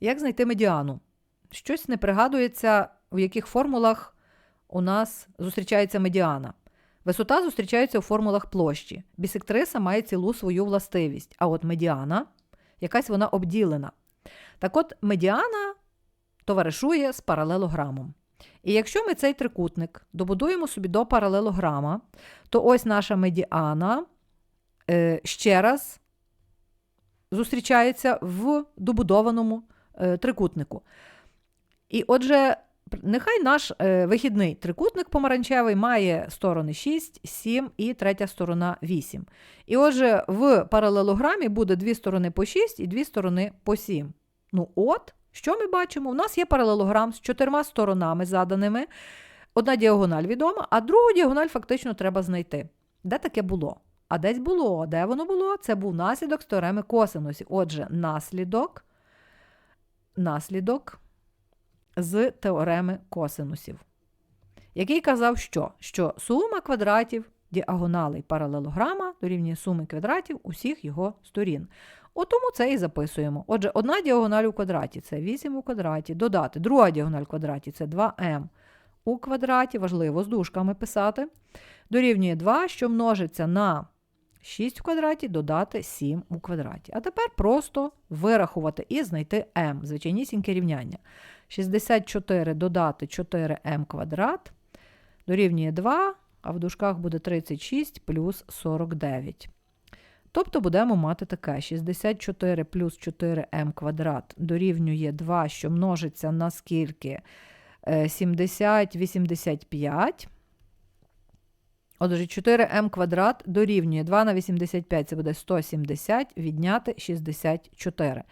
Як знайти медіану? Щось не пригадується, в яких формулах у нас зустрічається медіана. Висота зустрічається у формулах площі. Бісектриса має цілу свою властивість, а от медіана якась вона обділена. Так от, медіана товаришує з паралелограмом. І якщо ми цей трикутник добудуємо собі до паралелограма, то ось наша медіана е, ще раз зустрічається в добудованому е, трикутнику. І отже, нехай наш е, вихідний трикутник помаранчевий має сторони 6, 7 і третя сторона 8. І отже, в паралелограмі буде дві сторони по 6 і дві сторони по 7. Ну от, що ми бачимо? У нас є паралелограм з чотирма сторонами заданими. Одна діагональ відома, а другу діагональ фактично треба знайти. Де таке було? А десь було. Де воно було? Це був наслідок теореми косинусів. Отже, наслідок, наслідок з теореми косинусів, який казав, що? що сума квадратів діагоналей паралелограма дорівнює суми квадратів усіх його сторін. От тому це і записуємо. Отже, одна діагональ у квадраті це 8 у квадраті, додати друга діагональ в квадраті це 2m у квадраті, важливо з дужками писати, дорівнює 2, що множиться на 6 в квадраті, додати 7 у квадраті. А тепер просто вирахувати і знайти m, звичайнісіньке рівняння. 64 додати 4m квадрат дорівнює 2, а в дужках буде 36 плюс 49. Тобто будемо мати таке: 64 плюс 4m квадрат дорівнює 2, що множиться на скільки? Е, 70, 85. Отже, 4m квадрат дорівнює 2 на 85, це буде 170, відняти 64.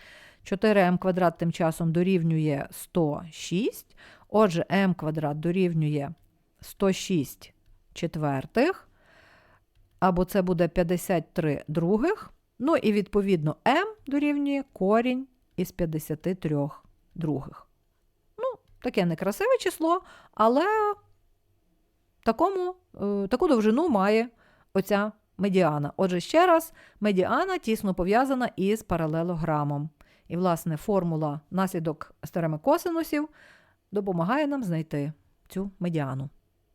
4m квадрат тим часом дорівнює 106. Отже, m квадрат дорівнює 106 четвертих, або це буде 53 других. Ну і відповідно m дорівнює корінь із 53 других. Ну, таке некрасиве число, але такому, е, таку довжину має оця медіана. Отже, ще раз, медіана тісно пов'язана із паралелограмом. І, власне, формула наслідок стереми косинусів допомагає нам знайти цю медіану.